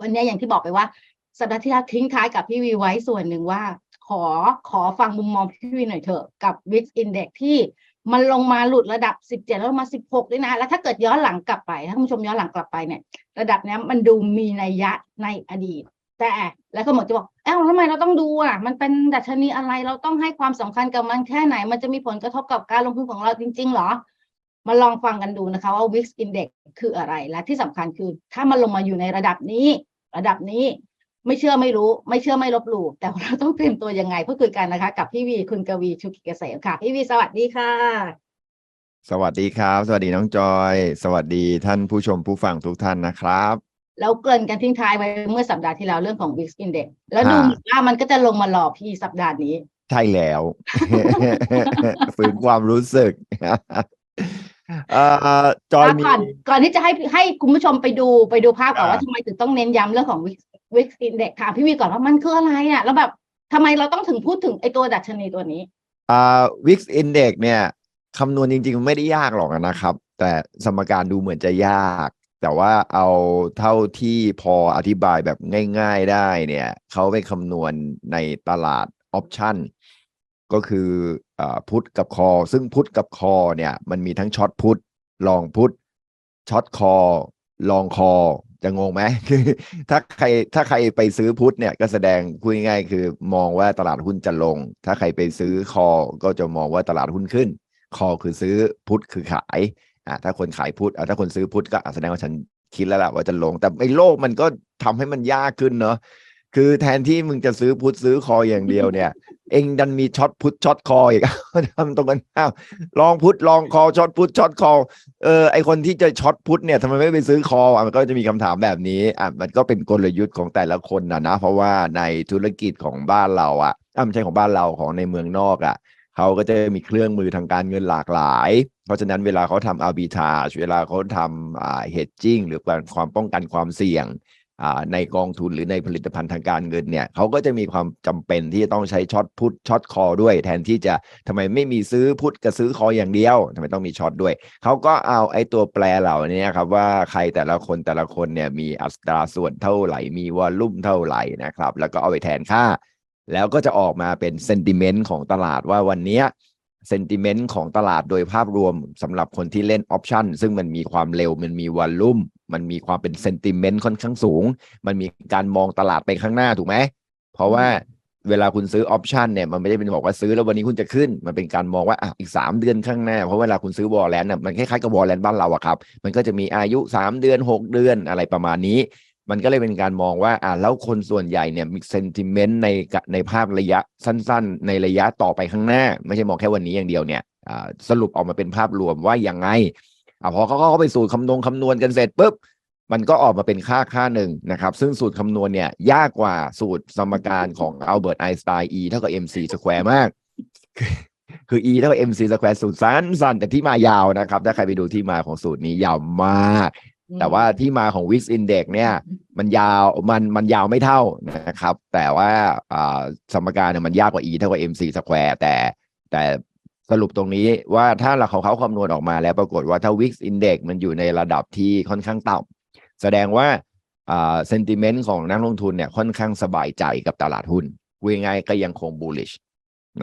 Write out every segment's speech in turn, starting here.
วันนี้อย่างที่บอกไปว่าสัปดาห์ที่แล้วทิ้งท้ายกับพี่วีไว้ส่วนหนึ่งว่า ขอขอฟังมุมมองพี่วีหน่อยเถอะกับ VIX Index ที่มันลงมาหลุดระดับ 17 แล้วมา16ด้วยนะ แล้วถ้าเกิดย้อนหลังกลับไป ถ้าคุณผู้ชมย้อนหลังกลับไปเนี่ย ระดับนี้มันดูมีนัยยะในอดีต แต่แล้วก็หมดจะบอกเอ้าทำไมเราต้องดูอะ มันเป็นดัชนีอะไรเราต้องให้ความสำคัญกับมันแค่ไหน มันจะมีผลกระทบกับการลงทุนของเราจริง ๆ หรอ มาลองฟังกันดูนะคะว่า VIX Index คืออะไรและที่สำคัญคือ ถ้ามันลงมาอยู่ในระดับนี้ ระดับนี้ไม่เชื่อไม่รู้ ไม่เชื่อไม่ลบหลู่แต่ว่าเราต้องเตรียมตัวยังไงเพื่อคุยกันนะคะ กับพี่วีคุณกวีชุกิเกษมค่ะ พี่วีสวัสดีค่ะ สวัสดีครับ สวัสดีน้องจอย สวัสดีท่านผู้ชมผู้ฟังทุกท่านนะครับแล้วเกริ่นกันทิ้งท้ายไว้เมื่อสัปดาห์ที่แล้วเรื่องของ VIX Index แล้วดูฮะเหมือนว่ามันก็จะลงมาหลอกพี่สัปดาห์นี้ ใช่แล้วฝืนความรู้สึกเอ่อ จอยอะมีก่อนก่อนที่จะให้ให้คุณผู้ชมไปดูไปดูภาพก่อนอ่าว่าทำไมถึงต้องเน้นย้ำเรื่องของ VIX VIX Index ถามพี่วีก่อนว่ามันคืออะไรอะ แล้วแบบทำไมเราต้องถึงพูดถึงไอ้ตัวดัชนีตัวนี้อ่า VIX Index เนี่ยคำนวณจริงๆมันไม่ได้ยากหรอกนะครับ แต่สมการดูเหมือนจะยาก แต่ว่าเอาเท่าที่พออธิบายแบบง่าย ๆได้เนี่ยเขาไปคำนวณในตลาดออปชัน ก็คืออพุทธกับคอ ซึ่งพุทธกับคอเนี่ยมันมีทั้งช็อตพุทลองพุทช็อตคอ ลองคอจะงงไหมคือถ้าใครถ้าใครไปซื้อพุทธเนี่ยก็แสดงพูดง่ายๆคือมองว่าตลาดหุ้นจะลง ถ้าใครไปซื้อคอก็จะมองว่าตลาดหุ้นขึ้น คอคือซื้อพุทธคือขายอ่าถ้าคนขายพุทอ่าถ้าคนซื้อพุทธก็แสดงว่าฉันคิดแล้วล่ะว่าจะลง แต่ไอ้โลกมันก็ทำให้มันยากขึ้นเนาะคือแทนที่มึงจะซื้อพุทธซื้อคออย่างเดียวเนี่ย เองดันมีช็อตพุทช็อตคออีกทำตรงกันข้ามลองพุทลองคอช็อตพุทช็อตคอเออไอคนที่จะช็อตพุทเนี่ยทำไมไม่ไปซื้อคออะมันก็จะมีคำถามแบบนี้อะมันก็เป็นกลยุทธ์ของแต่ละคนนะนะ เพราะว่าในธุรกิจของบ้านเราอะอะไม่ใช่ของบ้านเราของในเมืองนอกอะเขาก็จะมีเครื่องมือทางการเงินหลากหลาย เพราะฉะนั้นเวลาเขาทำ arbitrage เวลาเขาทำอ่า hedging หรือการความป้องกันความเสี่ยง ในกองทุนหรือในผลิตภัณฑ์ทางการเงินเนี่ยเขาก็จะมีความจำเป็นที่จะต้องใช้ช็อตพุทช็อตคอด้วย แทนที่จะทำไมไม่มีซื้อพุทกับซื้อคออย่างเดียวทำไมต้องมีช็อตด้วย เขาก็เอาไอ้ตัวแปรเหล่านี้ครับว่าใครแต่ละคนแต่ละคนเนี่ยมีอัตราส่วนเท่าไหร่มีวอลลุ่มเท่าไหร่นะครับ แล้วก็เอาไปแทนค่า แล้วก็จะออกมาเป็นเซนติเมนต์ของตลาดว่าวันนี้เซนติเมนต์ของตลาดโดยภาพรวมสำหรับคนที่เล่นออปชันซึ่งมันมีความเร็วมันมีวอลลุ่ม มันมีความเป็นเซนติเมนต์ค่อนข้างสูง มันมีการมองตลาดไปข้างหน้าถูกไหม เพราะว่าเวลาคุณซื้อออปชันเนี่ยมันไม่ได้เป็นบอกว่าซื้อแล้ววันนี้คุณจะขึ้น มันเป็นการมองว่าอะอีก 3 เดือนข้างหน้า เพราะเวลาคุณซื้อวอลเลนน่ะมันคล้ายๆกับวอลเลนบ้านเราอะครับ มันก็จะมีอายุ 3 เดือน 6 เดือนอะไรประมาณนี้ มันก็เลยเป็นการมองว่าอะแล้วคนส่วนใหญ่เนี่ยมีเซนติเมนต์ในกะในภาพระยะสั้น ๆ ในระยะต่อไปข้างหน้า ไม่ใช่มองแค่วันนี้อย่างเดียวเนี่ยอ่าสรุปออกมาเป็นภาพรวมว่ายังไง อะพอเขาเข้าไปสู่คำนวณคำนวณกันเสร็จปุ๊บมันก็ออกมาเป็นค่าค่าหนึ่งนะครับ ซึ่งสูตรคำนวณเนี่ย ยากกว่าสูตรสมการของอัลเบิร์ตไอน์สไตน์ E เท่ากับ mc สแควร์มาก คือคือ E เท่ากับ mc สแควร์สูตรสั้นๆแต่ที่มายาวนะครับ ถ้าใครไปดูที่มาของสูตรนี้ยาวมาก แต่ว่าที่มาของ Wix Index เนี่ย มันยาวมันมันยาวไม่เท่านะครับ แต่ว่าอ่าสมการเนี่ยมันยากกว่า e เท่ากับ mc สแควร์แต่แต่ สรุปตรงนี้ว่าถ้าเราเขาเขาคำนวณออกมาแล้วปรากฏว่าถ้า Wix Index มันอยู่ในระดับที่ค่อนข้างต่ำแสดงว่าอ่าเซนติเมนต์ของนักลงทุนเนี่ยค่อนข้างสบายใจกับตลาดหุ้นพูดง่ายๆก็ยังคง bullish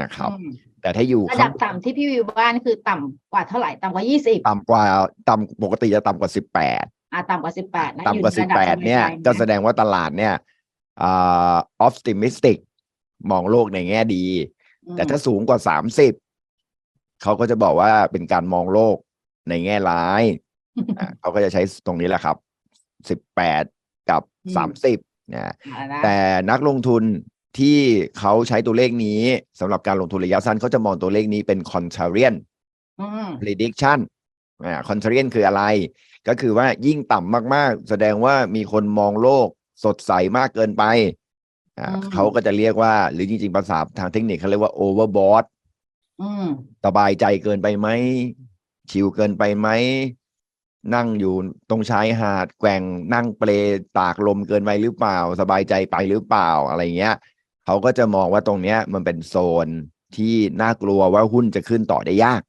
นะครับอืมแต่ถ้าอยู่ระดับต่ำที่พี่วิวบ้านคือต่ำกว่าเท่าไหร่ต่ำกว่ายี่สิบต่ำกว่าต่ำปกติจะต่ำกว่า18อ่าต่ำกว่าสิบแปดนะต่ำกว่าอสิยู่บในระแปดัดเนี่ยสบาๆก็แสดงว่าตลาดเนี่ยอ่า optimistic มองโลกในแง่ดี แต่ถ้าสูงกว่าสามสิบ เขาก็จะบอกว่าเป็นการมองโลกในแง่ร้ายอะเขาก็จะใช้ตรงนี้แหละครับสิบแปดกับอืมสามสิบนะอ่านะแต่นักลงทุนที่เขาใช้ตัวเลขนี้สำหรับการลงทุนระยะสั้นเขาจะมองตัวเลขนี้เป็น contrarian อืม prediction อ่า contrarian คืออะไร ก็คือว่ายิ่งต่ำมากๆ แสดงว่ามีคนมองโลกสดใสมากเกินไปอ่าอืมเขาก็จะเรียกว่า หรือจริงๆ ภาษาทางเทคนิคเขาเรียกว่า overbought อืม สบายใจเกินไปไหมชิวเกินไปไหมนั่งอยู่ตรงชายหาดแกว่งนั่งเปลตากลมเกินไปหรือเปล่า สบายใจไปหรือเปล่าอะไรเงี้ยเขาก็จะมองว่าตรงเนี้ย มันเป็นโซนที่น่ากลัวว่าหุ้นจะขึ้นต่อได้ยาก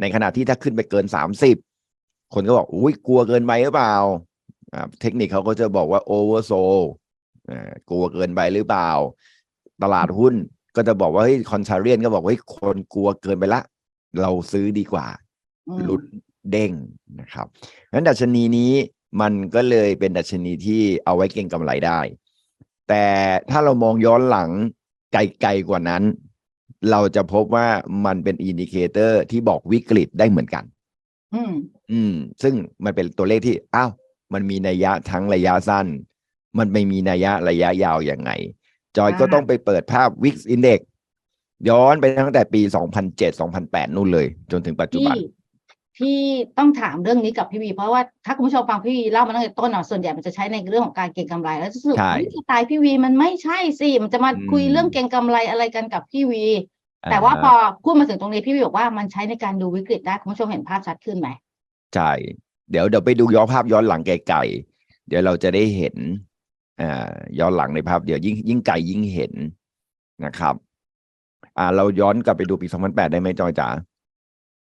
ในขณะที่ถ้าขึ้นไปเกินสามสิบคนก็บอกอุ้ยกลัวเกินไปหรือเปล่าเทคนิคเขาก็จะบอกว่าโอเวอร์โซกลัวเกินไปหรือเปล่า ตลาดหุ้น ก็จะบอกว่าเฮ้ยคอนซาเรียนก็บอกว่าเฮ้ยคนกลัวเกินไปละ เราซื้อดีกว่าอืมหลุดเด้งนะครับงั้นดัชนีนี้มันก็เลยเป็นดัชนีที่เอาไว้เก็งกำไรได้ แต่ถ้าเรามองย้อนหลังไกลๆกว่านั้น เราจะพบว่ามันเป็นอินดิเคเตอร์ที่บอกวิกฤตได้เหมือนกัน อืม อืม ซึ่งมันเป็นตัวเลขที่ อ้าว มันมีนัยยะทั้งระยะสั้น มันไม่มีนัยยะระยะยาวอย่างไง จอยก็อ่าต้องไปเปิดภาพ Wix Index ย้อนไปตั้งแต่ปี 2007 2008 นู่นเลย จนถึงปัจจุบันที่ที่ต้องถามเรื่องนี้กับพี่วี เพราะว่าถ้าคุณผู้ชมฟังพี่วีเล่ามาตั้งแต่ต้นเนาะส่วนใหญ่มันจะใช้ในเรื่องของการเก็งกำไร แล้วจะรู้สึกใช่เฮ้ยสไตล์พี่วีมันไม่ใช่สิมันจะมาอืมคุยเรื่องเก็งกำไรอะไรกันกับพี่วี แต่ว่าอ่พอพูดมาถึงตรงนี้พี่วีบอกว่ามันใช้ในการดูวิกฤตได้คุณผู้ชมเห็นภาพชัดขึ้นไหมใช่เดี๋ยวเดี๋ยวไปดูย้อนภาพย้อนหลังไกลๆเดี๋ยวเราจะได้เห็นอ่า ย้อนหลังในภาพเดี๋ยวยิ่งยิ่งไกลยิ่งเห็นนะครับ อ่า เราย้อนกลับไปดูปี 2008 ได้ไหมจอยจ๋า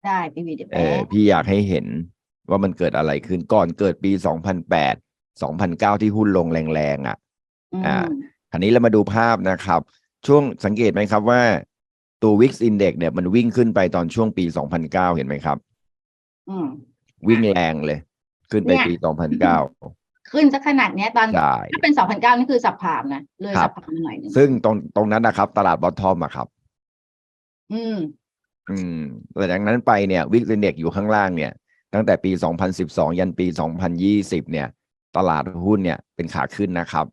ได้พี่วีเดี๋ยวเอแป๊อบพี่อยากให้เห็นว่ามันเกิดอะไรขึ้นก่อนเกิดปี 2008 2009 ที่หุ้นลงแรงๆอะอืมอ่าอันนี้เรามาดูภาพนะครับ ช่วงสังเกตไหมครับว่าตัว Wix Index เนี่ยมันวิ่งขึ้นไปตอนช่วงปี 2009 เห็นไหมครับอืมวิ่งแรงเลย ขึ้นไปเนี่ยปี 2009 ขึ้นสักขนาดเนี้ยตอนใช่ถ้าเป็นสองพันเก้านี่คือสับผามนะเลยครัสับบผามมาหน่อยหนึงซึ่งตรงตรงนั้นนะครับ ตลาดบอททอมอะครับ อืม อืมหลังจากนั้นไปเนี่ยวิกเ Index อยู่ข้างล่างเนี่ย ตั้งแต่ปี 2012 ยันปี 2020 เนี่ย ตลาดหุ้นเนี่ยเป็นขาขึ้นนะครับ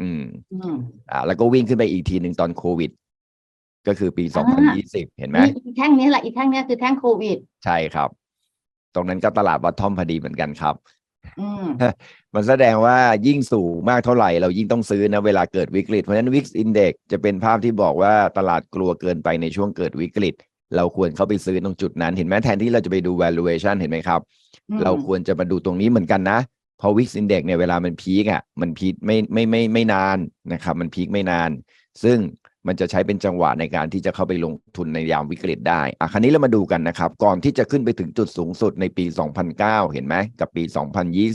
อืมอืมอ่า แล้วก็วิ่งขึ้นไปอีกทีหนึ่งตอนโควิด ก็คือปีอ่า2020 เห็นไหมนี่อีกแท่งนี้แหละอีกแท่งเนี้ยคือแท่งโควิด ใช่ครับ ตรงนั้นก็ตลาดบอททอมพอดีเหมือนกันครับอื มมันแสดงว่ายิ่งสูงมากเท่าไหร่ เรายิ่งต้องซื้อนะเวลาเกิดวิกฤต เพราะฉะนั้น Wix Index จะเป็นภาพที่บอกว่าตลาดกลัวเกินไปในช่วงเกิดวิกฤต เราควรเข้าไปซื้อตรงจุดนั้น เห็นไหมแทนที่เราจะไปดู valuation เห็นไหมครับอืมเราควรจะมาดูตรงนี้เหมือนกันนะเพราะ Wix Index เนี่ยเวลามันพีกอะมันพีคไม่ไม่ไม่ไม่นานนะครับมันพีคไม่นาน ซึ่ง มันจะใช้เป็นจังหวะในการที่จะเข้าไปลงทุนในยามวิกฤตได้อะคราวนี้เรามาดูกันนะครับ ก่อนที่จะขึ้นไปถึงจุดสูงสุดในปี 2009 เห็นไหมกับปี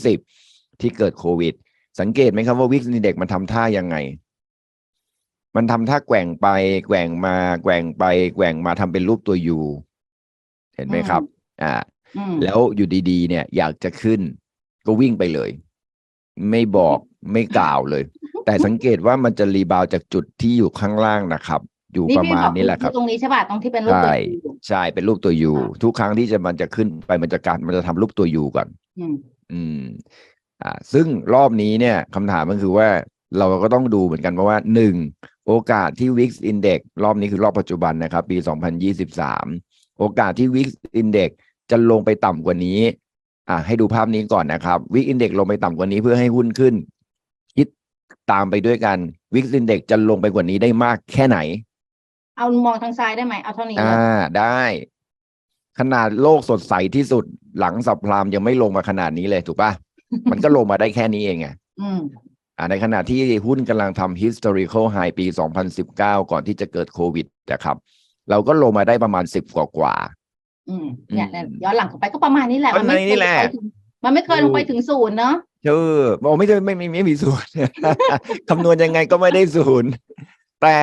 2020 ที่เกิดโควิด สังเกตไหมครับว่า Wix Index มันทำท่ายังไง มันทำท่าแกว่งไป แกว่งมาแกว่งไป แกว่งมาทำเป็นรูปตัว U เห็นไหมครับ อ่าอืมแล้วอยู่ดีๆ เนี่ย อยากจะขึ้น ก็วิ่งไปเลย ไม่บอกไม่กล่าวเลย แต่สังเกตว่ามันจะรีบาวด์จากจุดที่อยู่ข้างล่างนะครับ อยู่นี่ประพี่มาบณอกนี้แหละครับตรงนี้ใช่ป่ะตรงที่เป็นรูปตัวใช่ยูใช่เป็นรูปตัว U อ่าทุกครั้งที่จะมันจะขึ้นไปมันจะการมันจะทำรูปตัว U ก่อนอืมอืมอ่า ซึ่งรอบนี้เนี่ยคำถามก็คือว่าเราก็ต้องดูเหมือนกันเพราะว่าหนึ่งโอกาสที่ Wix Index รอบนี้คือรอบปัจจุบันนะครับ ปี 2023 โอกาสที่ Wix Index จะลงไปต่ำกว่านี้ อ่าให้ดูภาพนี้ก่อนนะครับ Wix Index ลงไปต่ำกว่านี้เพื่อให้หุ้นขึ้นคิด ตามไปด้วยกัน Wix Index จะลงไปกว่านี้ได้มากแค่ไหน เอามองทางซ้ายได้ไหมเอาเท่านี้อ่าเลยได้ ขนาดโลกสดใสที่สุดหลังสับพรามยังไม่ลงมาขนาดนี้เลยถูกปะมันก็ลงมาได้แค่นี้เองไงอืมอ่าในขณะที่หุ้นกำลังทำ historical high ปี 2019 ก่อนที่จะเกิดโควิดนะครับ เราก็ลงมาได้ประมาณ10กว่ากว่าอืมเนี่ยอืมเนี่ยย้อนหลังกลับไปก็ประมาณนี้แหละประมาณนี้แหละมัไม่เคยไปถึงมันไม่เคยลงไปถึงศูนย์เนาะ เออบอกไม่ได้ไม่ไม่ไม่มีศูนย์คำนวณยังไงก็ไม่ได้ศูนย์แต่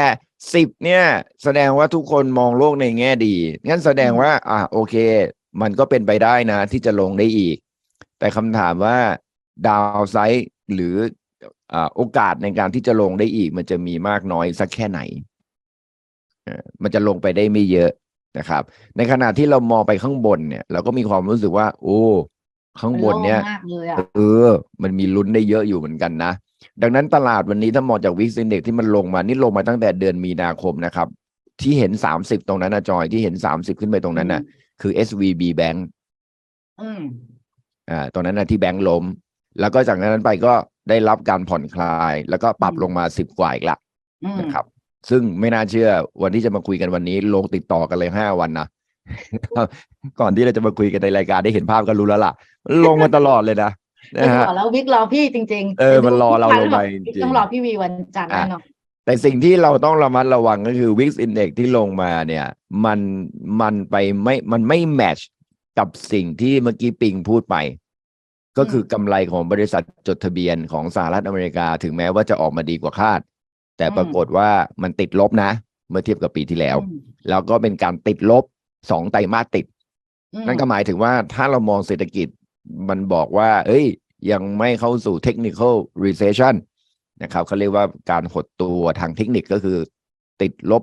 สิบเนี่ยแสดงว่าทุกคนมองโลกในแง่ดี งั้นแสดงว่า อะโอเค มันก็เป็นไปได้นะ ที่จะลงได้อีก แต่คำถามว่าดาวไซด์หรืออ่าโอกาสในการที่จะลงได้อีก มันจะมีมากน้อยสักแค่ไหน มันจะลงไปได้ไม่เยอะนะครับ ในขณะที่เรามองไปข้างบนเนี่ย เราก็มีความรู้สึกว่า โอ้ ข้างบนเนี่ยมัโล่งมากเลยอะเออ มันมีลุ้นได้เยอะอยู่เหมือนกันนะ ดังนั้นตลาดวันนี้ถ้ามองจากวิกซินเด็กที่มันลงมา นี่ลงมาตั้งแต่เดือนมีนาคมนะครับ ที่เห็นสามสิบตรงนั้นนะจอยที่เห็นสามสิบขึ้นไปตรงนั้นนะคือ SVB Bank อืมอ่าตรงนั้นนะที่แบงก์ล้ม แล้วก็จากนั้นไปก็ได้รับการผ่อนคลาย แล้วก็ปรับอืมลงมาสิบกว่าอีกละอืมนะครับ ซึ่งไม่น่าเชื่อวันที่จะมาคุยกันวันนี้ลงติดต่อกันเลยห้าวันนะ ก่อนที่เราจะมาคุยกันในรายการได้เห็นภาพก็รู้แล้วล่ะ ลงมาตลอดเลยนะนะวิกฮะรอแล้ววิกรอพี่จริง ๆ เออดี๋ยวมันรอเราทุกวันลงไปแล้วบอกจริงต้องรอพี่วีวันจันทร์แน่นอนแต่สิ่งที่เราต้องระมัดระวังก็คือ Wix Index ที่ลงมาเนี่ย มันมันไปไม่มันไม่แมทช์กับสิ่งที่เมื่อกี้ปิงพูดไป ก็คือกำไรของบริษัทจดทะเบียนของสหรัฐอเมริกาถึงแม้ว่าจะออกมาดีกว่าคาด แต่ปรากฏว่ามันติดลบนะ เมื่อเทียบกับปีที่แล้วอืมแล้วก็เป็นการติดลบ สองไตรมาสติดอืมนั่นก็หมายถึงว่าถ้าเรามองเศรษฐกิจมันบอกว่า เอ้ย ยังไม่เข้าสู่ technical recession นะครับเขาเรียกว่าการหดตัวทางเทคนิคก็คือ ติดลบ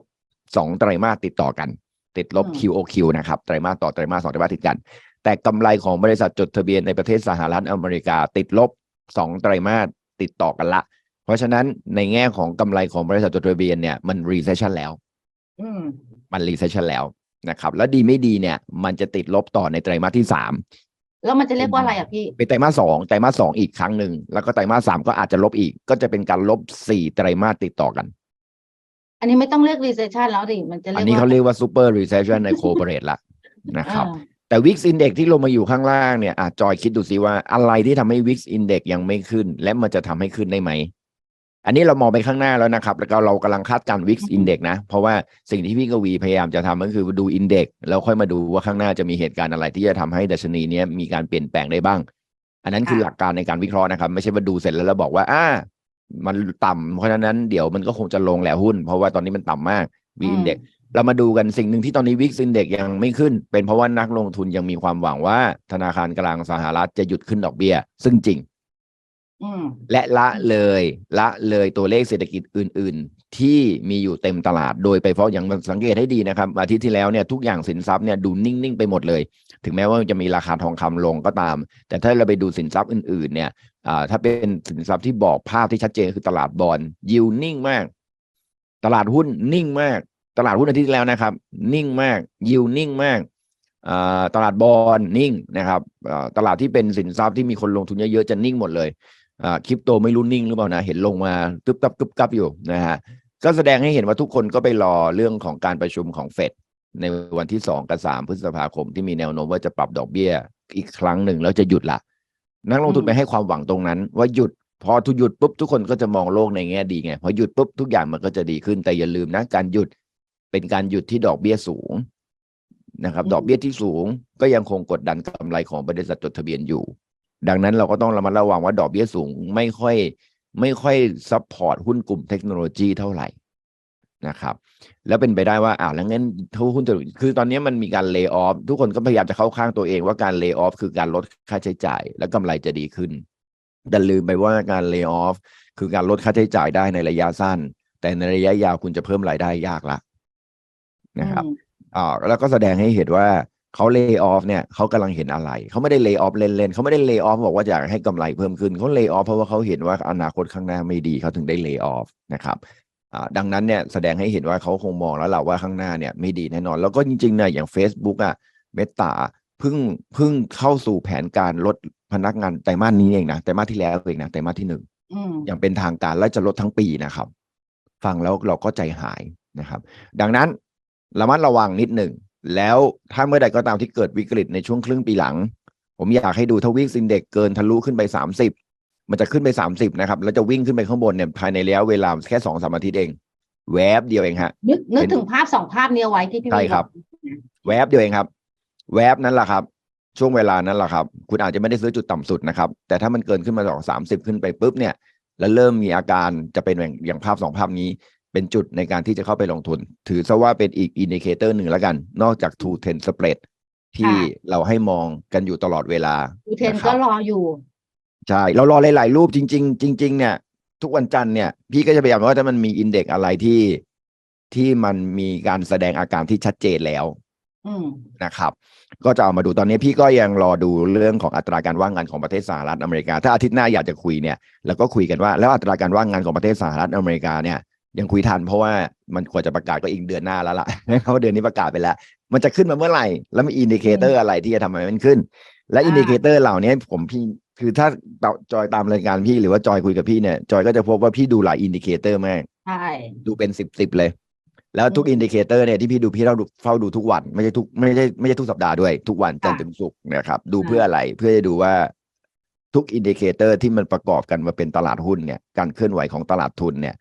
สองไตรมาสติดต่อกัน ติดลบ QOQ นะครับไตรมาสต่อไตรมาสสองไตรมาสติดกัน แต่กำไรของบริษัทจดทะเบียนในประเทศสหรัฐอเมริกา ติดลบสองไตรมาสติดต่อกันละ เพราะฉะนั้นในแง่ของกำไรของบริษัทจดทะเบียนเนี่ยมัน recession แล้วอืมมัน recession แล้ว นะครับแล้วดีไม่ดีเนี่ย มันจะติดลบต่อในไตรมาสที่สามแล้วมันจะเรียกว่าอะไรอะพี่ เป็นไตรมาสสองไตรมาสสองอีกครั้งหนึ่งแล้วก็ไตรมาสสามก็อาจจะลบอีก ก็จะเป็นการลบสี่ไตรมาสติดต่อกัน อันนี้ไม่ต้องเรียก recession แล้วดิมันจะเรียกอันนี้ว่าเขาเรียกว่า super recession ใน corporate ละนะครับอ่าแต่ Wix Index ที่ลงมาอยู่ข้างล่างเนี่ยอาจอยคิดดูซิว่าอะไรที่ทำให้ Wix Index ยังไม่ขึ้น และมันจะทำให้ขึ้นได้ไหม อันนี้เรามองไปข้างหน้าแล้วนะครับ แล้วก็เรากำลังคาดการณ์ Wix Index นะ เพราะว่าสิ่งที่พี่กวีพยายามจะทำก็คือดู Index แล้วค่อยมาดูว่าข้างหน้าจะมีเหตุการณ์อะไรที่จะทำให้ดัชนีเนี้ยมีการเปลี่ยนแปลงได้บ้าง อันนั้นคือหลักการในการวิเคราะห์นะครับ ไม่ใช่ว่าดูเสร็จแล้วเราบอกว่าอ่ามันต่ำเพราะฉะนั้นเดี๋ยวมันก็คงจะลงแหละหุ้น เพราะว่าตอนนี้มันต่ำมาก Wix อืม Index เรามาดูกันสิ่งหนึ่งที่ตอนนี้ Wix Index ยังไม่ขึ้น เป็นเพราะว่านักลงทุนยังมีความหวังว่า ธนาคารกลางสหรัฐจะหยุดขึ้นดอกเบี้ย ซึ่งจริงอืม และละเลยละเลยตัวเลขเศรษฐกิจอื่น ๆ ที่มีอยู่เต็มตลาดโดยไปเพราะอย่างสังเกตให้ดีนะครับ อาทิตย์ที่แล้วเนี่ยทุกอย่างสินทรัพย์เนี่ยดูนิ่ง ๆ ไปหมดเลย ถึงแม้ว่าจะมีราคาทองคำลงก็ตาม แต่ถ้าเราไปดูสินทรัพย์อื่น ๆ เนี่ยถ้าเป็นสินทรัพย์ที่บอกภาพที่ชัดเจนคือตลาดบอลยิวนิ่งมาก ตลาดหุ้นนิ่งมาก ตลาดหุ้นอาทิตย์ที่แล้วนะครับ นิ่งมากยิวนิ่งมากตลาดบอลนิ่งนะครับตลาดที่เป็นสินทรัพย์ที่มีคนลงทุนเยอะๆจะนิ่งหมดเลย คริปโตไม่รู้นิ่งหรือเปล่านะเห็นลงมาตึบตับตึบกับอยู่นะฮะก็แสดงให้เห็นว่าทุกคนก็ไปรอเรื่องของการประชุมของเฟดในวันที่สองกับสามพฤษภาคมที่มีแนวโน้มว่าจะปรับดอกเบี้ยอีกครั้งหนึ่งแล้วจะหยุดละนักลงทุนอืมไปให้ความหวังตรงนั้น ว่าหยุดพอทุกหยุดปุ๊บทุกคนก็จะมองโลกในแง่ดีไงพอหยุดปุ๊บทุกอย่างมันก็จะดีขึ้นแต่อย่าลืมนะการหยุดเป็นการหยุดที่ดอกเบี้ยสูงนะครับอืมดอกเบี้ยที่สูงก็ยังคงกดดันกำไรของบริษัทจดทะเบียนอยู่ ดังนั้นเราก็ต้องระมัดระวังว่าดอกเบี้ยสูงไม่ค่อยไม่ค่อยซัพพอร์ตหุ้นกลุ่มเทคโนโลยีเท่าไหร่นะครับ แล้วเป็นไปได้ว่าอ้าวแล้วงั้นถ้าหุ้นจะคือตอนนี้มันมีการเลิกออฟทุกคนก็พยายามจะเข้าข้างตัวเองว่าการเลิกออฟคือการลดค่าใช้จ่าย และกำไรจะดีขึ้นแต่ลืมไปว่าการเลิกออฟคือการลดค่าใช้จ่ายได้ในระยะสั้น แต่ในระยะยาวคุณจะเพิ่มรายได้ยากละนะครับอืมอ่าแล้วก็แสดงให้เห็นว่า เขาเลิกออฟเนี่ยเขากำลังเห็นอะไร เขาไม่ได้เลิกออฟเล่นๆเขาไม่ได้เลิกออฟบอกว่าอยากให้กำไรเพิ่มขึ้นเขาเลิกออฟเพราะว่าเขาเห็นว่าอนาคตข้างหน้าไม่ดีเขาถึงได้เลิกออฟนะครับอ่าดังนั้นเนี่ยแสดงให้เห็นว่าเขาคงมองแล้วแหละว่าข้างหน้าเนี่ยไม่ดีแน่นอน แล้วก็จริงๆเนี่ยอย่าง Facebook อะเมตาเพิ่งเพิ่งเข้าสู่แผนการลดพนักงานไตรมาสนี้เองนะไตรมาสที่แล้วเองนะไตรมาสที่หนึ่งอืมอย่างเป็นทางการและจะลดทั้งปีนะครับ ฟังแล้วเราก็ใจหายนะครับ ดังนั้นระมัดระวังนิดหนึ่ง แล้วถ้าเมื่อใดก็ตามที่เกิดวิกฤตในช่วงครึ่งปีหลัง ผมอยากให้ดูถ้าวิ่งซินเด็กเกินทะลุขึ้นไปสามสิบมันจะขึ้นไปสามสิบนะครับ แล้วจะวิ่งขึ้นไปข้างบนเนี่ยภายในระยะเวลาแค่สองสามอาทิตย์เอง แวบเดียวเองฮะ นึกนึกเป็นถึงภาพสองภาพนี้เอาไว้ที่พี่ใช่วีครับอกแวบเดียวเองครับ แวบนั้นแหละครับ ช่วงเวลานั้นแหละครับ คุณอาจจะไม่ได้ซื้อจุดต่ำสุดนะครับ แต่ถ้ามันเกินขึ้นมาสองสามสิบขึ้นไปปุ๊บเนี่ย แล้วเริ่มมีอาการจะเป็นอย่างอย่างภาพสองภาพนี้ เป็นจุดในการที่จะเข้าไปลงทุน ถือซะว่าเป็นอีกอินดิเคเตอร์หนึ่งแล้วกัน นอกจาก two ten spread ที่เราให้มองกันอยู่ตลอดเวลาอูเทนนะคก็รับรออยู่ ใช่ เรารอหลาย ๆ รูปจริง ๆ จริง ๆ เนี่ย ทุกวันจันทร์เนี่ย พี่ก็จะพยายามว่าถ้ามันมีอินเด็กอะไรที่ที่มันมีการแสดงอาการที่ชัดเจนแล้วอืมนะครับ ก็จะเอามาดูตอนนี้พี่ก็ยังรอดูเรื่องของอัตราการว่างงานของประเทศสหรัฐอเมริกา ถ้าอาทิตย์หน้าอยากจะคุยเนี่ย แล้วก็คุยกันว่าแล้วอัตราการว่างงานของประเทศสหรัฐอเมริกาเนี่ย ยังคุยทันเพราะว่ามันควรจะประกาศก็อีกเดือนหน้าแล้วล่ะเพราะว่าเดือนนี้ประกาศไปแล้ว มันจะขึ้นมาเมื่อไหร่ แล้วมีอินดิเคเตอร์อะไรที่จะทำให้มันขึ้น และอ่าอินดิเคเตอร์เหล่านี้ผมพี่คือถ้าจอยตามรายการพี่หรือว่าจอยคุยกับพี่เนี่ย จอยก็จะพบว่าพี่ดูหลายอินดิเคเตอร์มากใช่ดูเป็นสิบสิบเลย แล้วทุกอืมอินดิเคเตอร์เนี่ยที่พี่ดูพี่เฝ้าดูเฝ้าดูทุกวันไม่ใช่ทุกไม่ใช่ไม่ใช่ทุกสัปดาห์ด้วย ทุกวันจันทร์ค่ะถึงศุกร์นะครับดูอ่าเพื่ออะไรเพื่อจะดูว่าทุกอินดิเคเตอร์ที่มันประกอบกันมาเป็นตลาดหุ้นเนี่ยการเคลื่อนไหวของตลาดทุนเนี่ย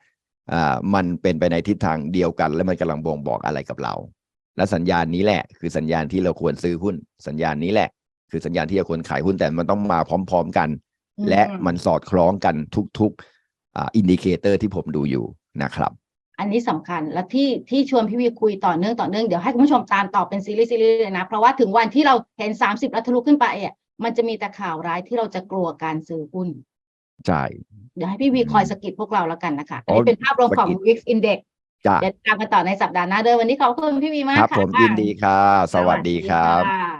อ่ามันเป็นไปในทิศทางเดียวกัน และมันกำลังบ่งบอกอะไรกับเรา และสัญญาณนี้แหละ คือสัญญาณที่เราควรซื้อหุ้น สัญญาณนี้แหละ คือสัญญาณที่จะควรขายหุ้นแต่มันต้องมาพร้อม ๆกันอืมและมันสอดคล้องกันทุกๆอ่าอินดิเคเตอร์ที่ผมดูอยู่นะครับอันนี้สำคัญและที่ที่ชวนพี่วีคุยต่อเนื่องต่อเนื่องเดี๋ยวให้คุณผู้ชมตามต่อเป็นซีรีส์ซีรีส์เลยนะ เพราะว่าถึงวันที่เราเห็น 30 แล้วทะลุขึ้นไปอะมันจะมีแต่ข่าวร้ายที่เราจะกลัวการซื้อหุ้น ใช่ เดี๋ยวให้พี่วีคอยสะกิดพวกเราแล้วกันนะคะอันโอ้นี้เป็นภาพรวมของสะกิด Wix Index จ้ะเดี๋ยวตามกันต่อในสัปดาห์หน้าเด้วยวันนี้ขอบคุณพี่วีมากครับ ค่ะผมยินดีค่ะ สวัสดีครับค่ะ